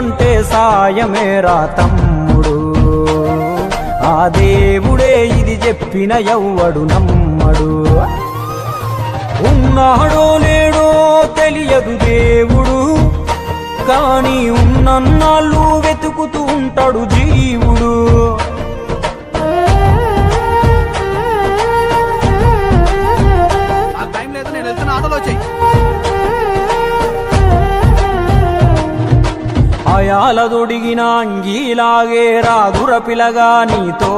ఉంటే సాయమేరా తమ్ముడు. ఆ దేవుడే ఇది చెప్పిన ఎవ్వడు నమ్మడు. ఉన్నాడో లేడో తెలియదు దేవుడు. కాని ఉన్నన్నాళ్ళు వెతుకుతూ ఉంటాడు జీవుడు. టైం లేదు నేను వెళ్తున్న ఆటోలో వచ్చాయి. అయాల దొడిగిన రాదుర పిలగా నీతో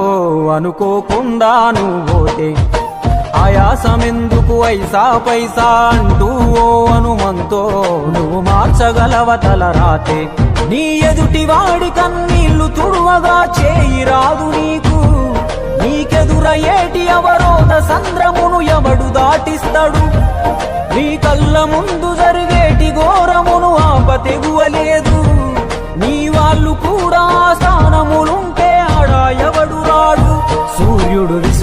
అనుకోకుండా నువ్వోతే ఆయాసమెందుకు ఐసా పైసా అంటూ ఓ అనుమంతో నువ్వు మార్చగలవ తల రాతే. నీ ఎదుటి వాడి కన్నీళ్ళు తుడువగా చేయి రాదు నీకు. నీకెదురయ్యేటి అవరోధ సంద్రమును ఎవడు దాటిస్తాడు. నీ కళ్ళు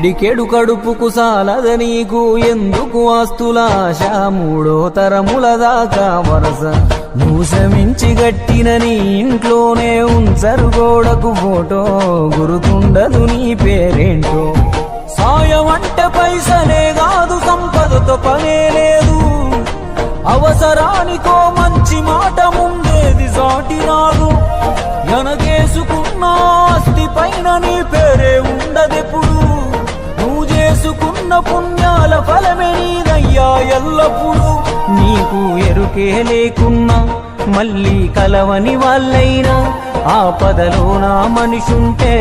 పిడికెడు కడుపుకు సాలద నీకు. ఎందుకు ఆస్తులాశ? మూడో తరముల దాకా వరస. మూసమించి శ్రమించి గట్టిన నీ ఇంట్లోనే ఉంచరు గోడకు ఫోటో. గురుతుండదు నీ పేరేంటో? సాయం అంటే పైసలే కాదు సంపదతో పనే లేదు. అవసరానికో మంచి మాట ముందేది సాటి నాడు ఎనకేసుకున్న ఆస్తి పైన నీ పేరే ఉండదెప్పుడు? నువ్వు చేసుకున్న పుణ్యాల ఫలమే నీదయ్యా ఎల్లప్పుడూ. నీకు ఎరుకే లేకున్నా మళ్ళీ కలవని వాళ్ళైనా ఆపదలో నా మనిషుంటే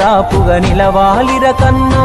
దాపుగా నిలవాలిర కన్నా.